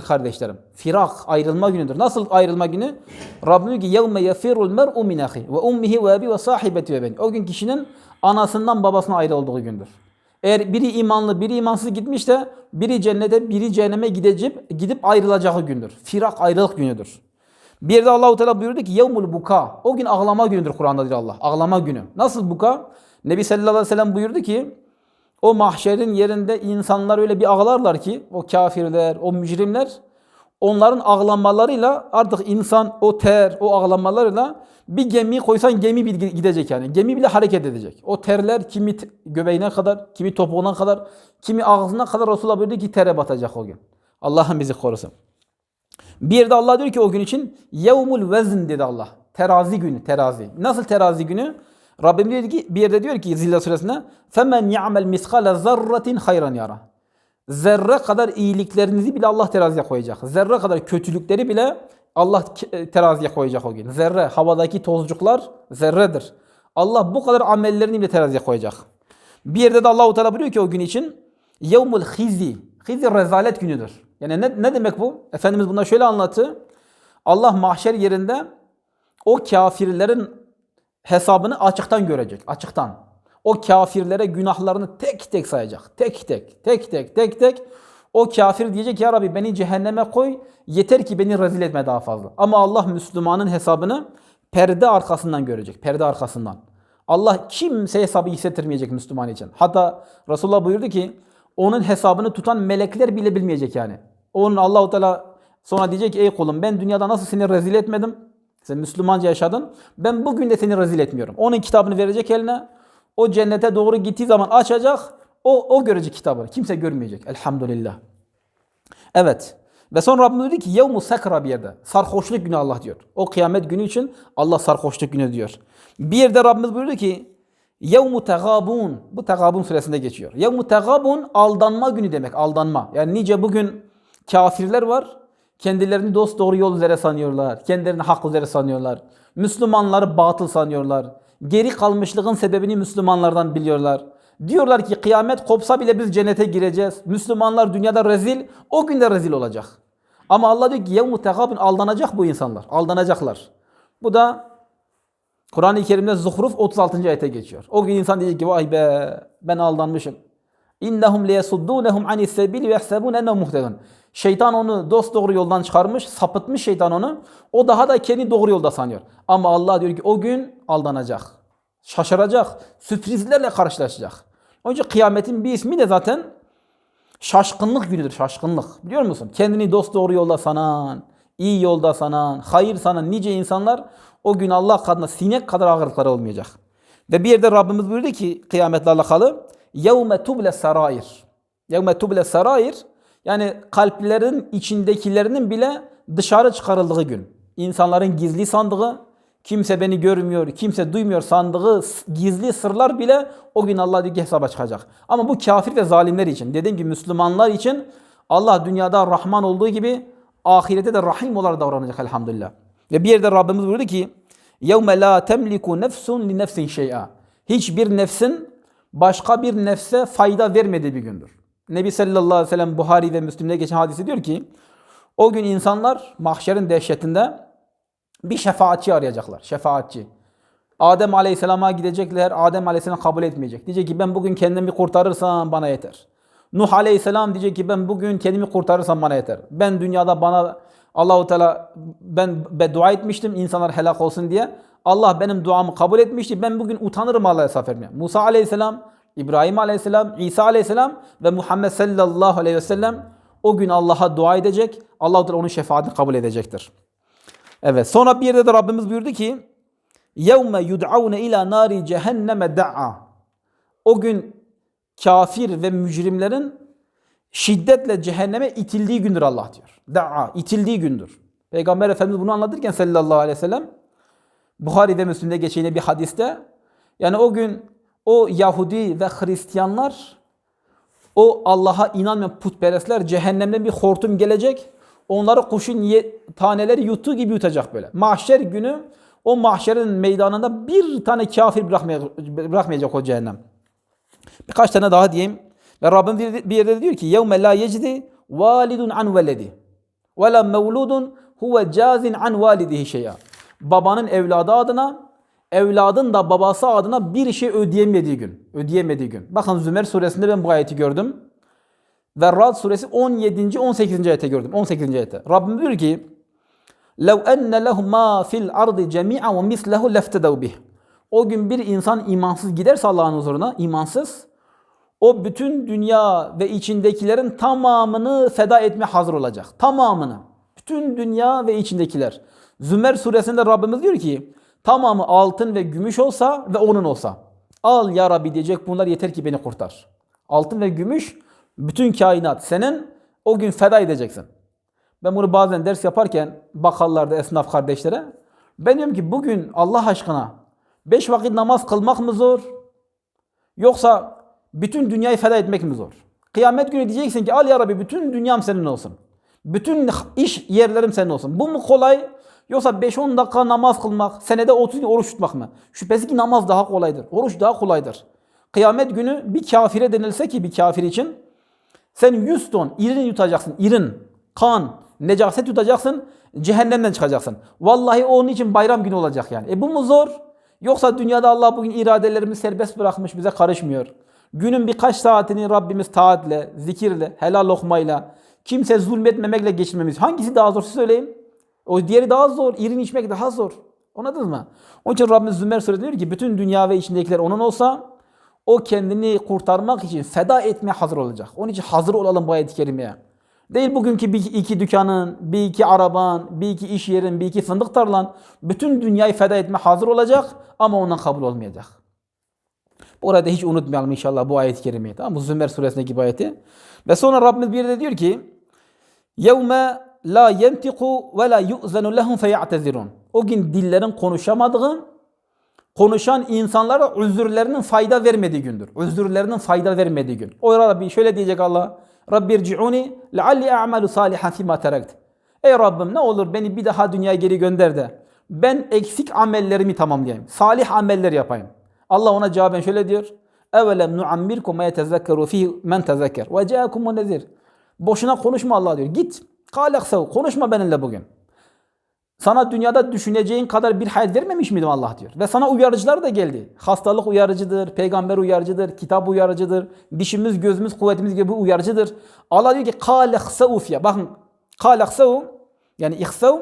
kardeşlerim. Firak ayrılma günüdür. Nasıl ayrılma günü? Rabbim diyor ki yevme yefirul mer'u min ve ummihi ve abi ve sahibeti ve beni. O gün kişinin anasından babasına ayrı olduğu gündür. Eğer biri imanlı, biri imansız gitmiş de biri cennete, biri cehenneme gidecek, gidip ayrılacağı gündür. Firak ayrılık günüdür. Bir yerde Allahu Teala buyurdu ki yevmul buka. O gün ağlama günüdür Kur'an'da diyor Allah. Ağlama günü. Nasıl buka? Nebi sallallahu aleyhi ve sellem buyurdu ki o mahşerin yerinde insanlar öyle bir ağlarlar ki o kafirler, o mücrimler onların ağlamalarıyla artık insan o ter, o ağlamalarıyla bir gemi koysan gemi bir gidecek yani. Gemi bile hareket edecek. O terler kimi göbeğine kadar, kimi topuğuna kadar, kimi ağzına kadar Resulullah buyurdu ki tere batacak o gün. Allah'ım bizi korusun. Bir yerde Allah diyor ki o gün için yevmul vezn dedi Allah. Terazi günü, terazi. Nasıl terazi günü? Rabbim diyor ki bir yerde diyor ki Zillah suresinde femen ya'mel miskale zarratin hayran yara. Zerre kadar iyiliklerinizi bile Allah teraziye koyacak. Zerre kadar kötülükleri bile Allah ke- teraziye koyacak o gün. Zerre, havadaki tozcuklar zerredir. Allah bu kadar amellerini bile teraziye koyacak. Bir yerde de Allahu Teala buyuruyor ki o gün için yevmul hizi. Hizi rezalet günüdür. Yani ne, ne demek bu? Efendimiz buna şöyle anlattı. Allah mahşer yerinde o kafirlerin hesabını açıktan görecek. Açıktan. O kafirlere günahlarını tek tek sayacak. Tek tek, tek tek, tek tek. O kafir diyecek ya Rabbi beni cehenneme koy. Yeter ki beni rezil etme daha fazla. Ama Allah Müslümanın hesabını perde arkasından görecek. Perde arkasından. Allah kimse hesabı hissettirmeyecek Müslüman için. Hatta Resulullah buyurdu ki onun hesabını tutan melekler bile bilmeyecek yani. Onun Allahu Teala sonra diyecek ey kulum ben dünyada nasıl seni rezil etmedim? Sen Müslümanca yaşadın. Ben bugün de seni rezil etmiyorum. Onun kitabını verecek eline. O cennete doğru gittiği zaman açacak. O, o görecek kitabını. Kimse görmeyecek. Elhamdülillah. Evet. Ve sonra Rabbim dedi ki yevmu sakra bir yerde. Sarhoşluk günü Allah diyor. O kıyamet günü için Allah sarhoşluk günü diyor. Bir yerde Rabbimiz buyurdu ki yevmu tegabun. Bu tegabun suresinde geçiyor. Yevmu tegabun aldanma günü demek. Aldanma. Yani nice bugün kafirler var. Kendilerini dost doğru yol üzere sanıyorlar. Kendilerini hak üzere sanıyorlar. Müslümanları batıl sanıyorlar. Geri kalmışlığın sebebini Müslümanlardan biliyorlar. Diyorlar ki kıyamet kopsa bile biz cennete gireceğiz. Müslümanlar dünyada rezil, o günde rezil olacak. Ama Allah diyor ki yevmu tegabun aldanacak bu insanlar. Aldanacaklar. Bu da Kur'an-ı Kerim'de Zuhruf 36. ayete geçiyor. O gün insan diyecek ki vay be ben aldanmışım. İnnehum liyesuddunehum anis sebili ve yahsebun ennehum muhtedun. Şeytan onu dost doğru yoldan çıkarmış, sapıtmış şeytan onu. O daha da kendi doğru yolda sanıyor. Ama Allah diyor ki o gün aldanacak. Şaşıracak. Sürprizlerle karşılaşacak. Onun için kıyametin bir ismi de zaten şaşkınlık günüdür. Şaşkınlık. Biliyor musun? Kendini dost doğru yolda sanan, iyi yolda sanan, hayır sanan nice insanlar o gün Allah katında sinek kadar ağırlıkları olmayacak. Ve bir yerde Rabbimiz buyurdu ki kıyametle alakalı yevme tuble sarair. Yevme tuble sarair yani kalplerin içindekilerinin bile dışarı çıkarıldığı gün. İnsanların gizli sandığı, kimse beni görmüyor, kimse duymuyor sandığı s- gizli sırlar bile o gün Allah diyor ki hesaba çıkacak. Ama bu kafir ve zalimler için, dediğim gibi Müslümanlar için Allah dünyada Rahman olduğu gibi ahirete de Rahim olarak davranacak elhamdülillah. Ve bir yerde Rabbimiz buyurdu ki يَوْمَ لَا تَمْلِكُ نَفْسٌ لِنَفْسٍ شَيْئًا Hiçbir nefsin başka bir nefse fayda vermediği bir gündür. Nebi sallallahu aleyhi ve sellem Buhari ve Müslim'de geçen hadisi diyor ki o gün insanlar mahşerin dehşetinde bir şefaatçi arayacaklar. Şefaatçi. Adem Aleyhisselam'a gidecekler. Adem Aleyhisselam kabul etmeyecek. Diyecek ki ben bugün kendimi kurtarırsam bana yeter. Nuh Aleyhisselam diyecek ki ben bugün kendimi kurtarırsam bana yeter. Ben dünyada bana Allahu Teala ben beddua etmiştim insanlar helak olsun diye. Allah benim duamı kabul etmişti. Ben bugün utanırım Allah'a hesap. Musa aleyhisselam, İbrahim aleyhisselam, İsa aleyhisselam ve Muhammed sallallahu aleyhi ve sellem o gün Allah'a dua edecek. Allah Teala onun şefaatini kabul edecektir. Evet. Sonra bir yerde de Rabbimiz buyurdu ki: "Yevme yud'aune ila nari cehenneme da'a." O gün kafir ve mücrimlerin şiddetle cehenneme itildiği gündür Allah diyor. Da'a, itildiği gündür. Peygamber Efendimiz bunu anlatırken sallallahu aleyhi ve sellem Buhari ve Müslim'de geçen yine bir hadiste yani o gün o Yahudi ve Hristiyanlar o Allah'a inanmayan putperestler cehennemden bir hortum gelecek. Onları kuşun ye- taneleri yuttuğu gibi yutacak böyle. Mahşer günü o mahşerin meydanında bir tane kafir bırakmayacak, bırakmayacak o cehennem. Birkaç tane daha diyeyim. Ve Rabbim bir bir yerde diyor ki يَوْمَ لَا يَجْدِ validun an veledi. Ve la mevludun huve cazin an validihi şey'a. Babanın evladı adına, evladın da babası adına bir şey ödeyemediği gün. Ödeyemediği gün. Bakın Zümer suresinde ben bu ayeti gördüm. Ve Rad suresi 17. 18. ayete gördüm. 18. ayete. Rabbim diyor ki لَوْ اَنَّ لَهُ مَا فِي الْأَرْضِ جَمِيعًا وَمِثْلَهُ لَفْتَدَوْ بِهِ O gün bir insan imansız giderse Allah'ın huzuruna, imansız, o bütün dünya ve içindekilerin tamamını feda etme hazır olacak. Tamamını. Bütün dünya ve içindekiler. Zümer suresinde Rabbimiz diyor ki tamamı altın ve gümüş olsa ve onun olsa. Al ya Rabbi diyecek bunlar yeter ki beni kurtar. Altın ve gümüş bütün kainat senin o gün feda edeceksin. Ben bunu bazen ders yaparken bakkallarda esnaf kardeşlere ben diyorum ki bugün Allah aşkına beş vakit namaz kılmak mı zor? Yoksa bütün dünyayı feda etmek mi zor? Kıyamet günü diyeceksin ki al ya Rabbi bütün dünyam senin olsun. Bütün iş yerlerim senin olsun. Bu mu kolay? Yoksa 5-10 dakika namaz kılmak, senede 30 gün oruç tutmak mı? Şüphesiz ki namaz daha kolaydır. Oruç daha kolaydır. Kıyamet günü bir kafire denilse ki bir kafir için sen 100 ton irin yutacaksın. irin, kan, necaset yutacaksın. Cehennemden çıkacaksın. Vallahi onun için bayram günü olacak yani. E bu mu zor? Yoksa dünyada Allah bugün iradelerimizi serbest bırakmış bize karışmıyor. Günün birkaç saatini Rabbimiz taatle, zikirle, helal lokmayla, kimse zulmetmemekle geçirmemiz. Hangisi daha zor siz söyleyin. O diğeri daha zor. İrin içmek daha zor. Anladınız mı? Onun için Rabbimiz Zümer Suresi diyor ki bütün dünya ve içindekiler onun olsa o kendini kurtarmak için feda etmeye hazır olacak. Onun için hazır olalım bu ayet-i kerimeye. Değil bugünkü bir iki dükkanın, bir iki araban, bir iki iş yerin, bir iki fındık tarlan bütün dünyayı feda etme hazır olacak ama ondan kabul olmayacak. Orada hiç unutmayalım inşallah bu ayet-i kerimeyi. Tamam mı? Zümer suresindeki bu ayeti. Ve sonra Rabbimiz bir yerde diyor ki يَوْمَ la yentiku ve la yu'zenu lehum feyatezirun. O gün dillerin konuşamadığı, konuşan insanlara özürlerinin fayda vermediği gündür. Özürlerinin fayda vermediği gün. O Rabbi şöyle diyecek Allah. Rabbi irci'uni lealli a'malu salihan fima terakt. Ey Rabbim ne olur beni bir daha dünyaya geri gönder de ben eksik amellerimi tamamlayayım. Salih ameller yapayım. Allah ona cevaben şöyle diyor. Evelem nuammirkum ma yetezekkeru fi men tezekker ve ca'akumun nezir. Boşuna konuşma Allah diyor. Git Kalaksav konuşma benimle bugün. Sana dünyada düşüneceğin kadar bir hayat vermemiş miydim Allah diyor. Ve sana uyarıcılar da geldi. Hastalık uyarıcıdır, peygamber uyarıcıdır, kitap uyarıcıdır, dişimiz, gözümüz, kuvvetimiz gibi uyarıcıdır. Allah diyor ki kalaksav ya. Bakın kalaksav yani ihsav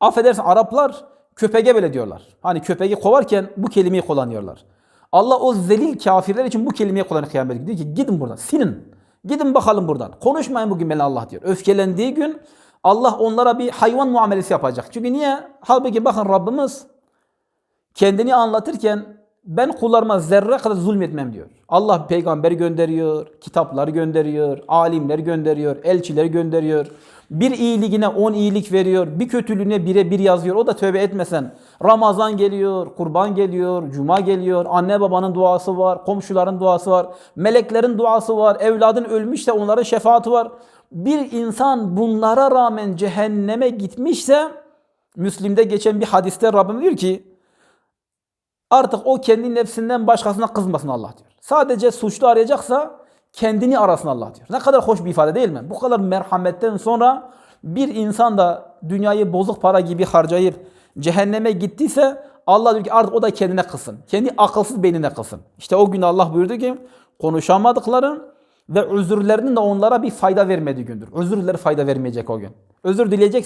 affedersin Araplar köpeğe böyle diyorlar. Hani köpeği kovarken bu kelimeyi kullanıyorlar. Allah o zelil kafirler için bu kelimeyi kullanıyor kıyamet. Diyor ki gidin buradan sinin. Gidin bakalım buradan. Konuşmayın bugün benimle Allah diyor. Öfkelendiği gün Allah onlara bir hayvan muamelesi yapacak. Çünkü niye? Halbuki bakın Rabbimiz kendini anlatırken ben kullarıma zerre kadar zulmetmem diyor. Allah peygamber gönderiyor, kitaplar gönderiyor, alimler gönderiyor, elçiler gönderiyor. Bir iyiliğine on iyilik veriyor, bir kötülüğüne bire bir yazıyor. O da tövbe etmesen. Ramazan geliyor, kurban geliyor, cuma geliyor, anne babanın duası var, komşuların duası var, meleklerin duası var, evladın ölmüşse onların şefaati var. Bir insan bunlara rağmen cehenneme gitmişse, Müslim'de geçen bir hadiste Rabbim diyor ki, Artık o kendi nefsinden başkasına kızmasın Allah diyor. Sadece suçlu arayacaksa kendini arasın Allah diyor. Ne kadar hoş bir ifade değil mi? Bu kadar merhametten sonra bir insan da dünyayı bozuk para gibi harcayıp cehenneme gittiyse Allah diyor ki artık o da kendine kılsın. Kendi akılsız beynine kılsın. İşte o gün Allah buyurdu ki konuşamadıkların ve özürlerinin de onlara bir fayda vermediği gündür. Özürleri fayda vermeyecek o gün. Özür dileyecek